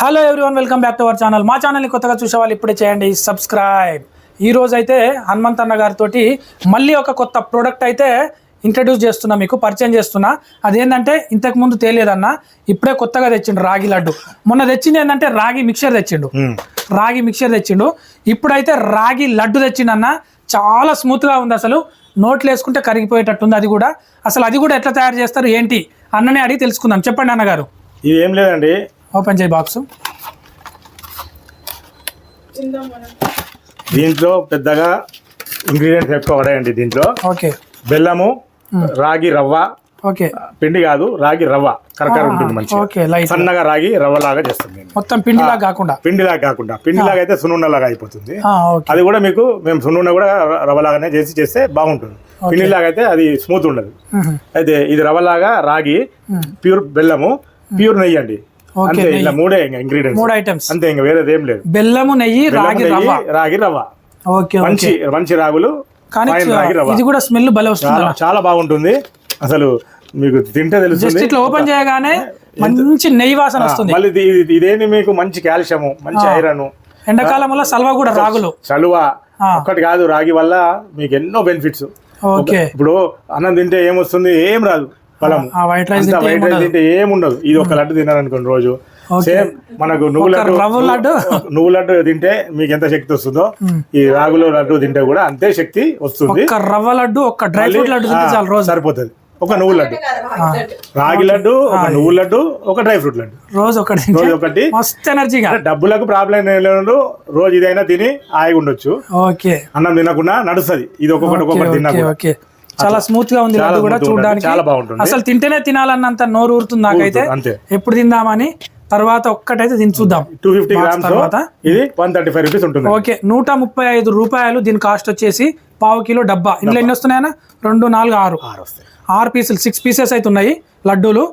Hello everyone welcome back to our channel మా ఛానల్ని కొత్తగా చూసే వాళ్ళు ఇప్పుడే చేయండి సబ్స్క్రైబ్ ఈ రోజు అయితే హనుమంత్ అన్న గారితో మళ్ళీ ఒక కొత్త ప్రోడక్ట్ అయితే ఇంట్రడ్యూస్ చేస్తున్నా మీకు పరిచయం చేస్తున్నా. అదేంటంటే ఇంతకు ముందు తెలియదన్న ఇప్పుడే కొత్తగా తెచ్చిండు రాగి లడ్డు. మొన్న తెచ్చింది ఏంటంటే రాగి మిక్చర్ తెచ్చిండు. రాగి మిక్చర్ తెచ్చిండు. ఇప్పుడైతే రాగి లడ్డు తెచ్చిండన్న చాలా స్మూత్గా ఉంది అసలు. నోట్లు వేసుకుంటే కరిగిపోయేటట్టుంది అది కూడా. అసలు అది కూడా ఎట్లా తయారు చేస్తారు ఏంటి అన్ననే అడిగి తెలుసుకుందాం. చెప్పండి అన్నగారు. ఇది ఏం లేదండి ఓపెన్ చేయి బాక్స్. దీంట్లో పెద్దగా ఇంగ్రీడియంట్స్ ఎక్కువ పడాయండి దీంట్లో. ఓకే. బెల్లము రాగి రవ్వ ఓకే. పిండి కాదు రాగి రవ్వ కరకర ఉంటుంది మంచిగా. సన్నగా రాగి రవ్వలాగా చేస్తుంది నేను మొత్తం పిండిలా కాకుండా? పిండిలాగా కాకుండా. పిండిలాగా అయితే సున్నుండలాగా అయిపోతుంది. అది కూడా మీకు మేము సున్నుండ కూడా ర- రవ్వలాగానే చేసి చేస్తే బాగుంటుంది. పిండిలాగా అయితే అది స్మూత్ ఉండదు. అయితే ఇది రవ్వలాగా రాగి ప్యూర్ బెల్లము ప్యూర్ నెయ్యి అండి. అంతే ఇలా మూడే ఇంగ్రీడియంట్స్ మూడు ఐటమ్స్ అంతే ఇంకా వేరేది ఏం లేదు. బెల్లము నెయ్యి రాగి రవ్వ. రాగి రవ్వ. ఓకే మంచి మంచి రాగులు కానీ ఫైన్ రాగి రవ్వ. ఇది కూడా స్మెల్ భలే వస్తుంది? చాలా బాగుంటుంది. అసలు మీకు తింటే జస్ట్ తెలుస్తుంది ఇట్లా ఓపెన్ చేయగానే మంచి నెయ్యి వాసన వస్తుంది. మళ్ళీ ఇది- ఇది- ఇదేంటి మీకు? మంచి కాల్షియము మంచి ఐరన్. ఎండాకాలంలో సల్వా కూడా రాగులు. చలువ. ఒక్కటి కాదు రాగి వల్ల మీకు ఎన్నో బెనిఫిట్స్ ఓకే. ఇప్పుడు అన్నం తింటే ఏమొస్తుంది ఏం రాదు. బలం వైట్ రైస్ వైట్ రైస్ తింటే ఏముండదు. ఇది ఒక లడ్డు తినాలనుకోండి రోజు. సేమ్ మనకు నువ్వు లడ్డు రవ్వ లడ్డు. నువ్వు లడ్డు తింటే మీకు ఎంత శక్తి వస్తుందో ఈ రాగులో లడ్డు తింటే కూడా అంతే శక్తి వస్తుంది. ఒక్క రవ్వ లడ్డు ఒక్క డ్రై ఫ్రూట్ లడ్డు చాలు రోజు. సరిపోతుంది. ఒక నువ్వు లడ్డు. రాగి లడ్డు. ఒక నువ్వు లడ్డు ఒక డ్రై ఫ్రూట్ లడ్డు. రోజు ఒకటి రోజు ఒకటి. మస్తు ఎనర్జీగా డబ్బులకు ప్రాబ్లం లేదు. రోజు ఇదైనా తిని హాయిగా ఉండొచ్చు. ఓకే. అన్నం తినకుండా నడుస్తుంది. ఇది ఒక్కొక్కటి ఒక్కొక్కటి తిన్నా. ఓకే. చాలా స్మూత్గా ఉంది లడ్డు కూడా. చూడడానికి. అసలు తింటేనే తినాలన్నంత నోరు ఊరుతుంది నాకైతే. ఎప్పుడు తిందామని తర్వాత ఒక్కటైతే తిని చూద్దాం. టూ ఫిఫ్టీ గ్రామ్స్ తర్వాత? ఇది వన్ థర్టీ ఫైవ్ రూపీస్ ఉంటుంది. ఓకే నూట ముప్పై ఐదు రూపాయలు దీని కాస్ట్ వచ్చేసి పావు కిలో డబ్బా. ఇందులో ఎన్ని వస్తున్నాయన్నా? రెండు నాలుగు ఆరు. ఆరు పీసులు సిక్స్ పీసెస్ అయితే ఉన్నాయి లడ్డూలు.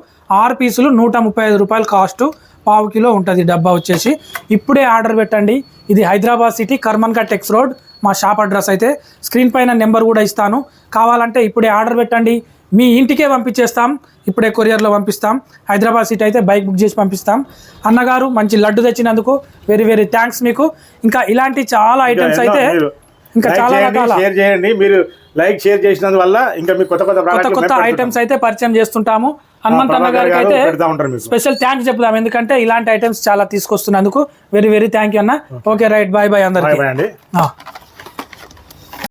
ఆరు పీసులు నూట ముప్పై ఐదు రూపాయలు కాస్ట్ పావు కిలో ఉంటుంది డబ్బా వచ్చేసి. ఇప్పుడే ఆర్డర్ పెట్టండి. ఇది హైదరాబాద్ సిటీ కర్మన్ఘట్ టెక్స్ రోడ్ మా షాప్ అడ్రస్ అయితే. స్క్రీన్ పైన నెంబర్ కూడా ఇస్తాను. కావాలంటే ఇప్పుడే ఆర్డర్ పెట్టండి. మీ ఇంటికే పంపించేస్తాం. ఇప్పుడే కొరియర్లో పంపిస్తాం. హైదరాబాద్ సిటీ అయితే బైక్ బుక్ చేసి పంపిస్తాం. అన్నగారు మంచి లడ్డు తెచ్చినందుకు వెరీ వెరీ థ్యాంక్స్ మీకు. ఇంకా ఇలాంటి చాలా ఐటమ్స్ అయితే ఇంకా చాలా రకాల షేర్ చేయండి. మీరు లైక్ షేర్ చేసినందువల్ల ఇంకా మీకు కొత్త కొత్త కొత్త కొత్త ఐటమ్స్ అయితే పరిచయం చేస్తుంటాము. హనుమంత్ అన్న ప్రభాకర్ గారికి గారు అయితే స్పెషల్ థ్యాంక్స్ చెప్దాం. ఎందుకంటే ఇలాంటి ఐటమ్స్ చాలా తీసుకొస్తున్నందుకు. వెరీ వెరీ థ్యాంక్ యూ అన్న. ఓకే. రైట్ బాయ్ బాయ్ అందరికి.